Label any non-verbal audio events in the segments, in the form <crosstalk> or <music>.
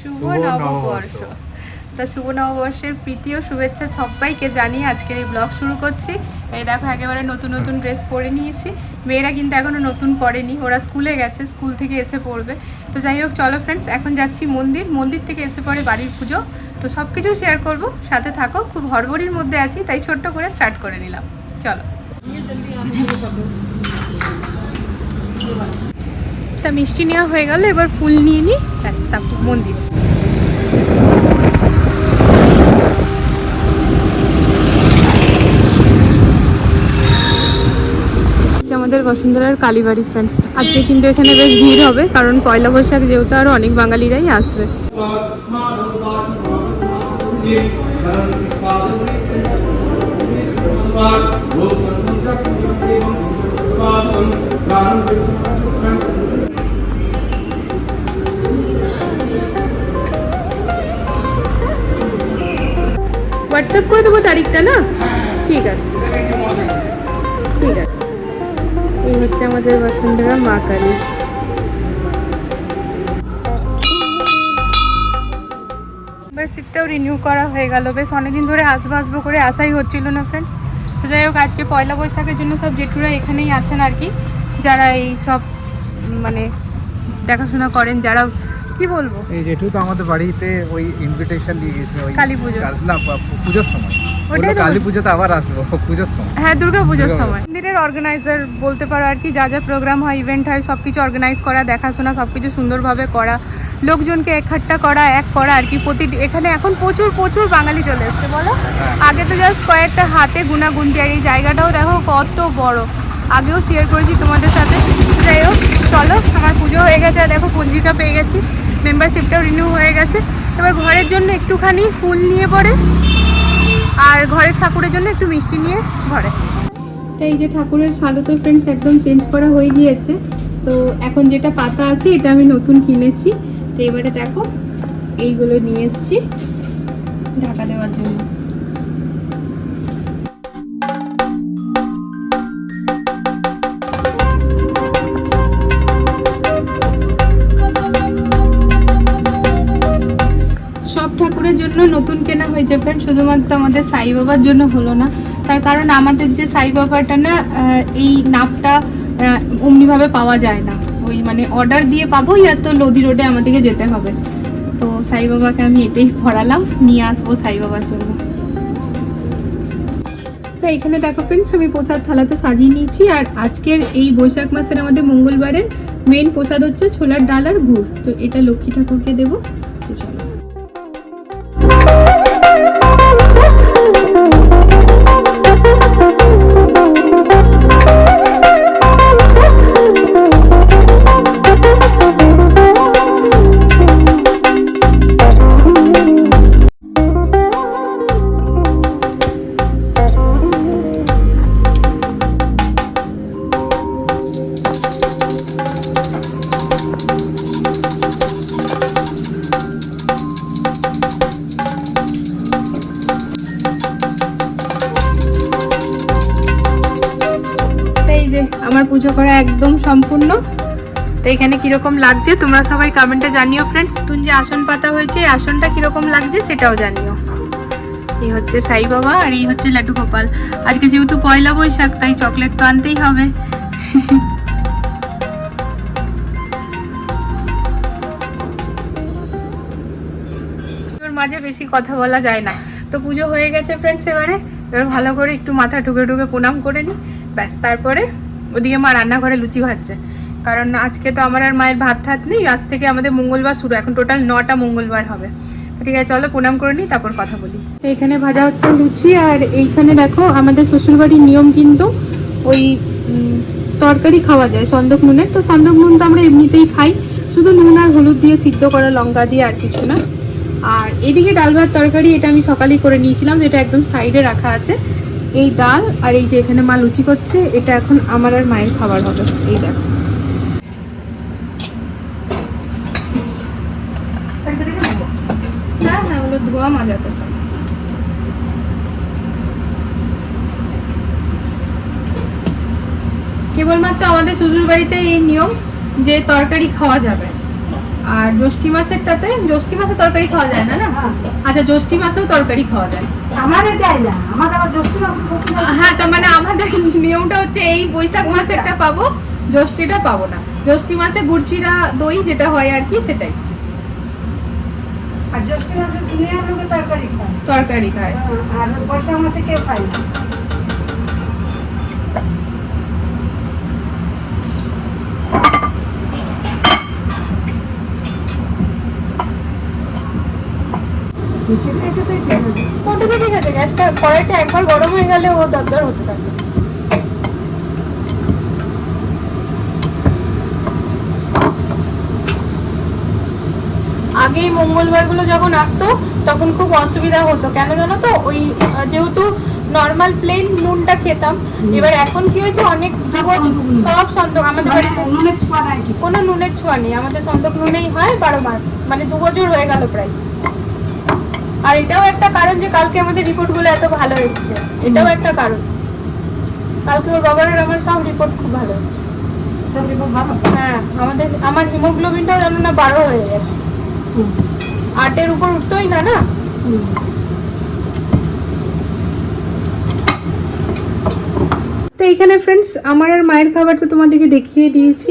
শুভ নববর্ষ। তা শুভ নববর্ষের প্রীতি ও শুভেচ্ছা সবাইকে জানিয়ে আজকের এই ব্লগ শুরু করছি। এই দেখো একেবারে নতুন নতুন ড্রেস পরে নিয়েছি। মেয়েরা কিন্তু এখনও নতুন পরেনি ওরা স্কুলে গেছে স্কুল থেকে এসে পড়বে তো যাই হোক চলো ফ্রেন্ডস এখন যাচ্ছি মন্দির। মন্দির থেকে এসে পরে বাড়ির পুজো। তো সব কিছু শেয়ার করব সাথে থাকো খুব হড়বড়ির মধ্যে আছি তাই ছোট্ট করে স্টার্ট করে নিলাম। চলো। তা মিষ্টি নেওয়া হয়ে গেল, এবার ফুল নিয়ে নিই। ব্যাস, তারপর মন্দির। হচ্ছে আমাদের বসুন্ধরার কালীবাড়ি ফ্রেন্ডস আজকে কিন্তু এখানে বেশ ভিড় হবে, কারণ পয়লা বৈশাখ যেহেতু আরও অনেক বাঙালিরাই আসবে। হোয়াটসঅ্যাপ করে দেবো তারিখটা, না? ঠিক আছে। ঠিক আছে। এই হচ্ছে আমাদের বসুন্ধরা মা কালী। মেম্বারশিপটাও রিনিউ করা হয়ে গেল। বেশ অনেকদিন ধরে আসব আসব করে আসাই হচ্ছিল না ফ্রেন্ডস তো যাই হোক, আজকে পয়লা বৈশাখের জন্য সব জেঠুরা এখানেই আছেন আর কি। যারা এই সব মানে দেখাশোনা করেন, যারা কি বলব? এই জেঠু তো আমাদের বাড়িতে ওই ইনভিটেশন দিয়ে গেছিল ওই কালী পুজো। না পুজোর সময়। কালী পুজোতে আবার আসব <laughs> পুজোর সময়। হ্যাঁ দুর্গা পুজোর সময়। মন্দিরের অর্গানাইজার বলতে পারো আর কি যা যা প্রোগ্রাম হয় ইভেন্ট হয় সব কিছু অর্গানাইজ করা দেখাশোনা সব কিছু সুন্দরভাবে করা। লোকজনকে একহাট্টা করা এক করা আর কি প্রতি এখানে এখন প্রচুর প্রচুর বাঙালি চলে এসছে বলো। হ্যাঁ। আগে তো জাস্ট কয়েকটা হাতে গুনা গুনতি আর এই জায়গাটাও দেখো কত বড়। আগেও শেয়ার করেছি তোমাদের সাথে। যাই হোক চলো আমার পুজো হয়ে গেছে আর দেখো পঞ্জিকা পেয়ে গেছি। মেম্বারশিপটাও রিনিউ হয়ে গেছে। এবার ঘরের জন্য একটুখানি ফুল নিয়ে পড়ে, আর ঘরের ঠাকুরের জন্য একটু মিষ্টি নিয়ে ঘরে তো এই যে ঠাকুরের শালু তো ফ্রেন্ডস একদম চেঞ্জ করা হয়ে গিয়েছে। তো এখন যেটা পাতা আছে, এটা আমি নতুন কিনেছি। তো এবারে দেখো, এইগুলো নিয়ে এসছি ঢাকা দেওয়ার জন্য। জন্য নতুন কেনা হয়েছে ফ্রেন্ড শুধুমাত্র আমাদের সাই বাবার জন্য হলো না। তার কারণ আমাদের যে সাই বাবাটা না এই নাপটা অমনিভাবে পাওয়া যায় না। ওই মানে অর্ডার দিয়ে পাবো ইয়া তো লোদি রোডে আমাদেরকে যেতে হবে। তো সাই বাবাকে আমি এটাই ভরালাম নিয়ে আসব সাই বাবার জন্য। তো এখানে দেখো ফ্রেন্ডস আমি প্রসাদ থালাতে সাজিয়ে নিয়েছি আর আজকের এই বৈশাখ মাসের আমাদের মঙ্গলবারের মেন প্রসাদ হচ্ছে ছোলার ডাল আর গুড়। তো এটা লক্ষ্মী ঠাকুরকে দেবো। তো চলো। যে আমার পুজো করা একদম সম্পূর্ণ। তো এখানে কীরকম লাগছে তোমরা সবাই কমেন্টে জানিও ফ্রেন্ডস তুন যে আসন পাতা হয়েছে আসনটা কীরকম লাগছে সেটাও জানিও। এই হচ্ছে সাই বাবা আর এই হচ্ছে লাটু গোপাল। আজকে যেহেতু পয়লা বৈশাখ, তাই চকলেট তো আনতেই হবে। মাঝে বেশি কথা বলা যায় না। তো পুজো হয়ে গেছে ফ্রেন্ডস এবারে। এবার ভালো করে একটু মাথা ঠুকে ঠুকে প্রণাম করে নিই ব্যাস, তারপরে ওদিকে মা রান্নাঘরে লুচি ভাজছে। কারণ আজকে তো আমার আর মায়ের ভাত ঠাত নেই, আজ থেকে আমাদের মঙ্গলবার শুরু, এখন টোটাল নটা মঙ্গলবার হবে। ঠিক আছে, চলো প্রণাম করে নিই, তারপর কথা বলি। এখানে ভাজা হচ্ছে লুচি, আর এইখানে দেখো আমাদের শ্বশুরবাড়ির নিয়ম কিন্তু ওই তরকারি খাওয়া যায়, সন্দক নুনের। তো সন্দক নুন তো আমরা এমনিতেই খাই, শুধু নুন আর হলুদ দিয়ে সিদ্ধ করা লঙ্কা দিয়ে আর কিছু না। আর এদিকে ডাল ভাত তরকারি এটা আমি সকালেই করে নিয়েছিলাম, যেটা একদম সাইডে রাখা আছে। এই ডাল আর এই যে এখানে মা লুচি করছে, এটা এখন আমার আর মায়ের খাবার হবে। এই দেখো। না না ওগুলো ধোয়া মাজা তো সব। কেবলমাত্র আমাদের শ্বশুর বাড়িতে এই নিয়ম যে তরকারি খাওয়া যাবে। আর জ্যৈষ্ঠী মাসেরটাতে জ্যৈষ্ঠী মাসে তরকারি খাওয়া যায় না না? আচ্ছা জ্যৈষ্ঠী মাসেও তরকারি খাওয়া যায়। আমাদের যায় না। আমাদের আবার জ্যৈষ্ঠ মাসে হ্যাঁ তার মানে আমাদের নিয়মটা হচ্ছে এই বৈশাখ মাসেরটা পাবো জ্যৈষ্ঠীটা পাবো না। জ্যৈষ্ঠী মাসে গুড়চিরা দই যেটা হয় আর কি সেটাই। আর জ্যৈষ্ঠ মাসে দুনিয়ার লোকে তরকারি খায়। তরকারি খায়। আর বৈশাখ মাসে কেউ খায়? না নিচেটা এটাতেই ঠিক আছে। ওটাতে ঠিক আছে গ্যাসটা কড়াইটা একবার গরম হয়ে গেলে ও দরদর হতে থাকবে আগে মঙ্গলবারগুলো যখন আসতো তখন খুব অসুবিধা হতো। কেন জানো তো? ওই যেহেতু নর্মাল প্লেন নুনটা খেতাম এবার এখন কি হয়েছে? অনেক সব সন্তক আমাদের মানে বাড়িতে উনুনের ছোঁয়া নাই কোনো নুনের ছোঁয়া নেই। আমাদের সন্তক নুনেই হয় বারো মাস। মানে দু বছর হয়ে গেল প্রায়। আর এটাও একটা কারণ যে কালকে আমাদের রিপোর্টগুলো এত ভালো এসেছে। এটাও একটা কারণ। কালকে ওর বাবার আর আমার সব রিপোর্ট খুব ভালো এসেছে। সব রিপোর্ট ভালো? হ্যাঁ আমাদের আমার হিমোগ্লোবিনটাও জানো না বারো হয়ে গেছে। আটের উপর উঠতোই না না। তো এখানে ফ্রেন্ডস আমার আর মায়ের খাবার তো তোমাদেরকে দেখিয়ে দিয়েছি।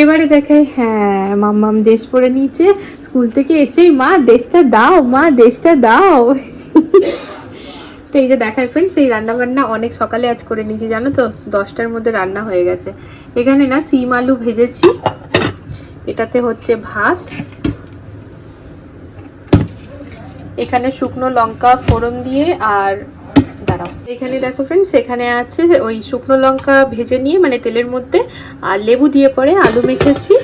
এবারে দেখাই হ্যাঁ মাম্মাম দেশ পরে নিচে। স্কুল থেকে এসেই, মা, দেশটা দাও, মা, দেশটা দাও। তো এই যে দেখায় ফ্রেন্ডস এই রান্না বান্না অনেক সকালে আজ করে নিয়েছি, জানো তো? দশটার মধ্যে রান্না হয়ে গেছে। এখানে না সিম আলু ভেজেছি। এটাতে হচ্ছে ভাত। এখানে শুকনো লঙ্কা, ফোড়ন দিয়ে আর দাঁড়াও। এখানে দেখো ফ্রেন্ডস এখানে আছে ওই শুকনো লঙ্কা ভেজে নিয়ে মানে তেলের মধ্যে, আর লেবু দিয়ে পরে আলু মেখেছি।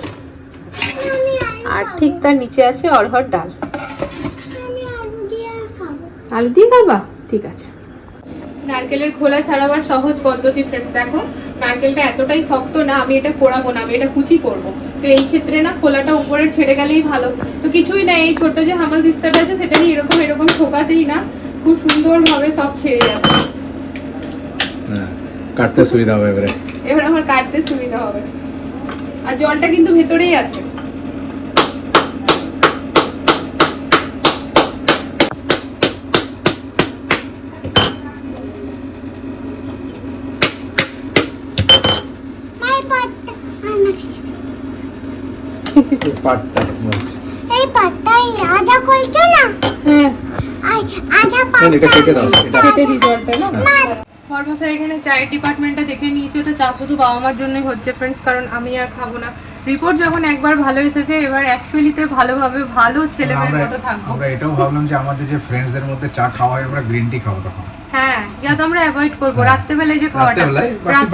আর ঠিক তার নিচে আছে অরহর ডাল। আলু দিয়ে খাবা। ঠিক আছে। নারকেলের খোলা ছাড়াবার সহজ পদ্ধতি ফ্রেন্ডস দেখো। নারকেলটা এতটাই শক্ত না আমি এটা কোড়াবো না আমি এটা কুচি করব। তো এই ক্ষেত্রে না খোলাটা উপরে ছেড়ে গেলেই ভালো। তো কিছুই না এই ছোট যে হামাল দিস্তাটা আছে সেটা নিয়ে এরকম এরকম ঠোকাতেই না। খুব সুন্দরভাবে সব ছেড়ে যাচ্ছে। হ্যাঁ কাটতে সুবিধা হবে এবারে। এবার আমার কাটতে সুবিধা হবে। আর জলটা কিন্তু ভেতরেই আছে। পাটটা এই পাতায় আদা কইছো না? হ্যাঁ। আই আদা এটা কেটে দাও এটা কেটে দিই জলটা না? বর্মশাই এখানে চায়ের ডিপার্টমেন্টটা দেখে নিয়েছে তো চা শুধু বাবা মার জন্যই হচ্ছে ফ্রেন্ডস কারণ আমি আর খাব না। রিপোর্ট যখন একবার ভালো এসেছে এবার অ্যাকচুয়ালিতে ভালোভাবে ভালো ছেলে মেয়ের আমরা মতো থাকব। আমরা এটাও ভাবলাম যে আমাদের যে ফ্রেন্ডসদের মধ্যে চা খাওয়া হয় আমরা গ্রিন টি খাব তখন। হ্যাঁ যাতে আমরা অ্যাভয়েড করব। হ্যাঁ। রাত্রেবেলায় যে খাওয়াটা।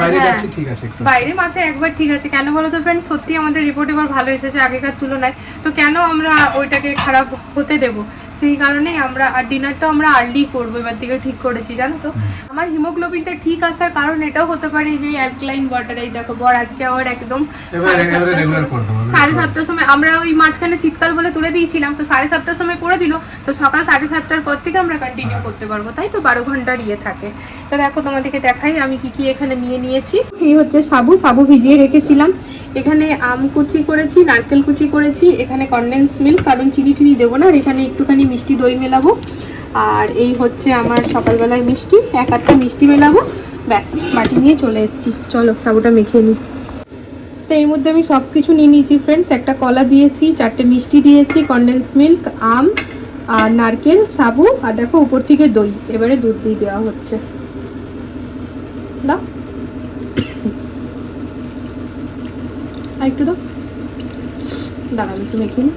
বাইরে হ্যাঁ। যাচ্ছি ঠিক আছে একটু। বাইরে মাসে একবার ঠিক আছে। কেন বলো তো ফ্রেন্ড সত্যি আমাদের রিপোর্ট এবার ভালো এসেছে আগেকার তুলনায়। তো কেন আমরা ওইটাকে খারাপ হতে দেব? সেই কারণেই আমরা আর ডিনারটাও আমরা আর্লি করব এবার থেকে ঠিক করেছি জানো তো? আমার হিমোগ্লোবিনটা ঠিক আসার কারণ এটাও হতে পারে যে অ্যালক্লাইন ওয়াটার এই দেখো বর আজকে আবার একদম সাড়ে সাতটার সময়- সাড়ে সাতটার সময় আমরা ওই মাঝখানে শীতকাল বলে তুলে দিয়েছিলাম তো সাড়ে সাতটার সময় করে দিল তো সকাল সাড়ে সাতটার পর থেকে আমরা কন্টিনিউ করতে পারব তাই তো? বারো ঘণ্টার ইয়ে থাকে। তো দেখো তোমাদেরকে দেখাই আমি কি কি এখানে নিয়ে নিয়েছি। এই হচ্ছে সাবু। সাবু ভিজিয়ে রেখেছিলাম। এখানে আম কুচি করেছি, নারকেল কুচি করেছি, এখানে কনডেন্স মিল্ক কারণ চিনি টিনি দেবো না, আর এখানে একটুখানি মিষ্টি দই মেলাবো। আর এই হচ্ছে আমার সকালবেলার মিষ্টি, এক আধটা মিষ্টি মেলাবো। ব্যাস, বাটি নিয়ে চলে এসেছি। চলো, সাবুটা মেখে নিই তো এর মধ্যে আমি সব কিছু নিয়ে নিয়েছি ফ্রেন্ডস একটা কলা দিয়েছি, চারটে মিষ্টি দিয়েছি কনডেন্স মিল্ক আম, আর নারকেল, সাবু, আর দেখো উপর থেকে দই। এবারে দুধ দিয়ে দেওয়া হচ্ছে। দাও। আর একটু দাও। দাঁড়ান একটু মেখে নিই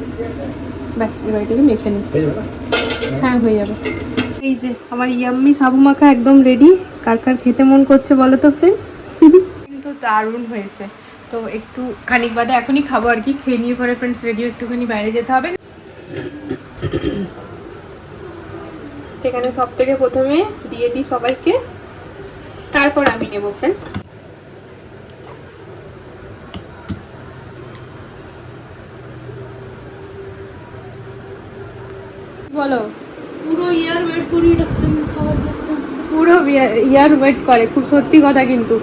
ব্যাস এবার এটাকে মেখে নিই হ্যাঁ হয়ে যাবে। এই যে আমার ইয়াম্মি সাবু মাখা একদম রেডি কার কার খেতে মন করছে বলো তো ফ্রেন্ডস কিন্তু দারুণ হয়েছে। তো একটু খানিক বাদে এখনই খাব আর কি। খেয়ে নিয়ে পরে ফ্রেন্ডস রেডিও একটুখানি বাইরে যেতে হবে। তো এখানে সব থেকে প্রথমে দিয়ে দিই সবাইকে। তারপর আমি নেব ফ্রেন্ডস বলো? পুরো ইয়ার ওয়েট করি ডাক্তার খাওয়ার জন্য। পুরো ইয়ার ওয়েট করে খুব সত্যি কথা কিন্তু।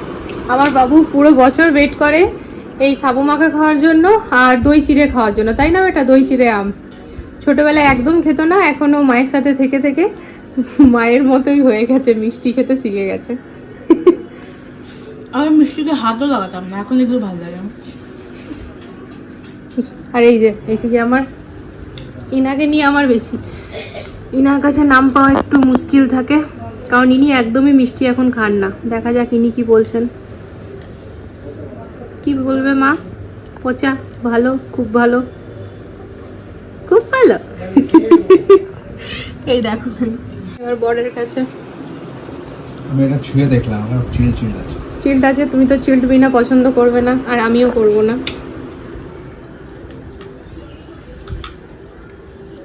আমার বাবু পুরো বছর ওয়েট করে এই সাবু মাখা খাওয়ার জন্য আর দই চিড়ে খাওয়ার জন্য। তাই না এটা দই চিড়ে আম। ছোটবেলায় একদম খেত না এখনও মায়ের সাথে থেকে থেকে মায়ের মতোই হয়ে গেছে মিষ্টি খেতে শিখে গেছে। আমি মিষ্টিকে হাতও লাগাতাম না এখন এগুলো ভালো লাগে। আর এই যে এইদিকে আমার? ইনাকে নিয়ে আমার বেশি। ইনার কাছে নাম পাওয়া একটু মুশকিল থাকে কারণ ইনি একদমই মিষ্টি এখন খান না। দেখা যাক ইনি কি বলছেন। কি বলবে মা? পচা ভালো খুব ভালো। খুব ভালো। <laughs> এই দেখো এবার বর্ডারের কাছে। আমি এটা ছুঁয়ে দেখলাম আমার চিল চিল আছে। চিল্ড আছে তুমি তো চিল্ড বিনা পছন্দ করবে না আর আমিও করব না।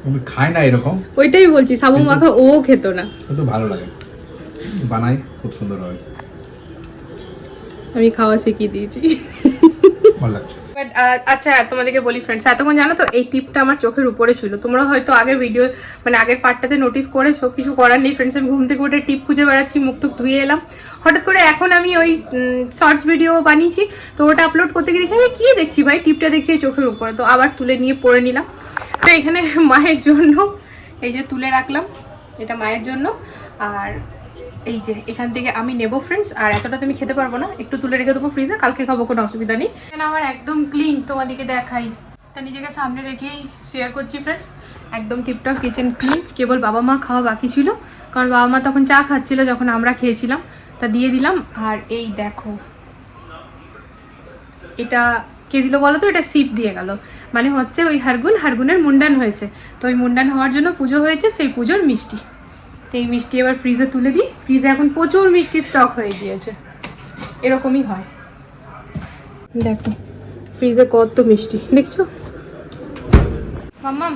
আমি খাই না এরকম। ওইটাই বলছি সাবু মাখা ও খেত না। কিন্তু ভালো লাগে। বানাই খুব সুন্দর হয়। আমি খাওয়া শিখিয়ে দিয়েছি। ভালো লাগছে। But, আচ্ছা তোমাদেরকে বলি ফ্রেন্ডস এতক্ষণ জানো তো এই টিপটা আমার চোখের উপরে ছিল। তোমরা হয়তো আগের ভিডিও মানে আগের পার্টটাতে নোটিস করেছ কিছু করার নেই ফ্রেন্ডস আমি ঘুম থেকে উঠে টিপ খুঁজে বেড়াচ্ছি মুখ টুক ধুয়ে এলাম। হঠাৎ করে এখন আমি ওই শর্টস ভিডিও বানিয়েছি তো ওটা আপলোড করতে গিয়ে দেখছি আমি কি দেখছি ভাই? টিপটা দেখছি এই চোখের উপরে তো আবার তুলে নিয়ে পড়ে নিলাম। এখানে <laughs> মায়ের জন্য, এই যে তুলে রাখলাম, এটা মায়ের জন্য। আর এই যে এখান থেকে আমি নেব ফ্রেন্ডস আর এতটা তুমি খেতে পারব না। একটু তুলে রেখে দেবো ফ্রিজে কালকে খাব, কোনো অসুবিধা নেই। আমার একদম ক্লিন তোমাদেরকে দেখাই। তা নিজেকে সামনে রেখেই শেয়ার করছি ফ্রেন্ডস একদম টিপটপ কিচেন ক্লিন কেবল বাবা মা খাওয়া বাকি ছিল। কারণ বাবা মা তখন চা খাচ্ছিল যখন আমরা খেয়েছিলাম। তা দিয়ে দিলাম, আর এই দেখো, এটা কে দিল বলো তো? এটা সিপ দিয়ে গেল। মানে হচ্ছে ওই হারগুন হারগুনের মুন্ডান হয়েছে। তো ওই মুন্ডান হওয়ার জন্য পুজো হয়েছে সেই পুজোর মিষ্টি। তো এই মিষ্টি এবার ফ্রিজে তুলে দিই। ফ্রিজে এখন প্রচুর মিষ্টি স্টক হয়ে গিয়েছে। এরকমই হয়। দেখো ফ্রিজে কত মিষ্টি। দেখছ? মাম্মাম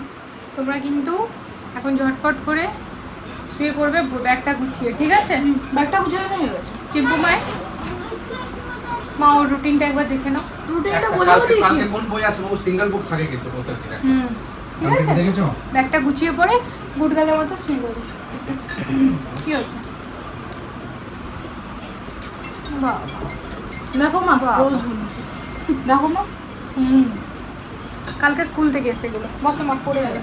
তোমরা কিন্তু এখন ঝটপট করে শুয়ে পড়বে ব্যাগটা গুছিয়ে ঠিক আছে? ব্যাগটা গুছিয়ে হয়ে গেছে। চিম্পু মায় মা ওর রুটিনটা একবার দেখে নাও। রুটিনটা বলে দিয়েছি কোন বই আছে? ও সিঙ্গেল বুক থাকে কিন্তু প্রত্যেক দিন হুম। ঠিক আছে? দেখেছ? ব্যাগটা গুছিয়ে পরে গুটগালের মতো শুয়ে পড়বে কি হচ্ছে বাহ দেখো মা। রোজ বলছি দেখো মা। হুম। কালকে স্কুল থেকে এসে এগুলো বসো মা পড়ে যাবে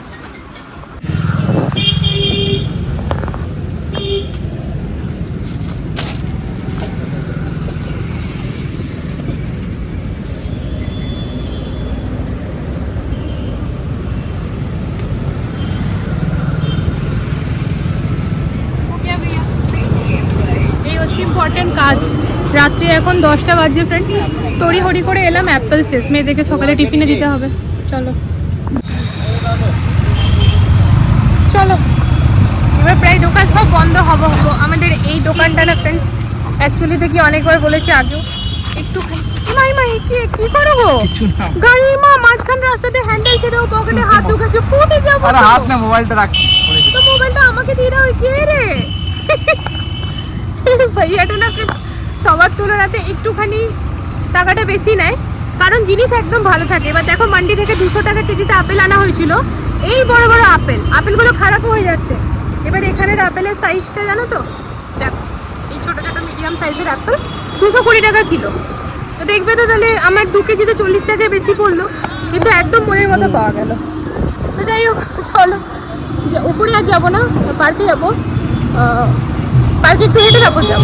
এই হচ্ছে ইম্পর্টেন্ট কাজ। রাত্রি এখন দশটা বাজছে ফ্রেন্ডস তড়ি হড়ি করে এলাম অ্যাপেল শেষ। মেয়েদেরকে সকালে টিফিনে দিতে হবে। চলো। চলো। এবার প্রায় দোকান সব বন্ধ হব হব। আমাদের এই দোকানটা না ফ্রেন্ডস অ্যাকচুয়ালি থেকে অনেকবার বলেছি আগেও। একটু মাই মাই কি কি করব গাড়ি মা মাঝখান রাস্তাতে হ্যান্ডেল ছেড়ে ও পকেটে হাত <laughs> ঢুকেছে। ফুটে যাব আরে হাত না মোবাইলটা রাখছি। তো মোবাইলটা আমাকে দিয়ে দাও কে রে? <laughs> ভাইয়াটা না সবার তুলনাতে একটুখানি টাকাটা বেশি নেয়। কারণ জিনিস একদম ভালো থাকে। এবার দেখো মান্ডি থেকে দুশো টাকা কেজিতে আপেল আনা হয়েছিল। এই বড় বড় আপেল। আপেলগুলো খারাপ হয়ে যাচ্ছে। এবার এখানের আপেলের সাইজটা জানো তো? দেখো, এই ছোটো ছোটো মিডিয়াম সাইজের আপেল দুশো কুড়ি টাকা কিলো। তো দেখবে তো তাহলে আমার দু কেজিতে চল্লিশ টাকা বেশি পড়ল। কিন্তু একদম মনের মতো পাওয়া গেল। তো যাই হোক, চলো। উপরে আর যাব না পার্কে যাব। পার্কে একটু হেঁটে তারপর যাব।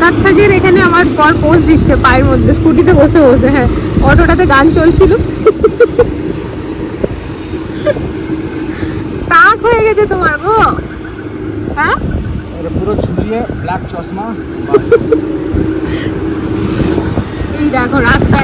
তাৎকাজের এখানে আমার পর পোজ দিচ্ছে পায়ের মধ্যে স্কুটিতে বসে বসে হ্যাঁ। অটোটাতে গান চলছিল। টাক হয়ে গেছে তোমার গো। হ্যাঁ? পুরো ঝুলিয়ে ব্ল্যাক চশমা এই দেখো রাস্তা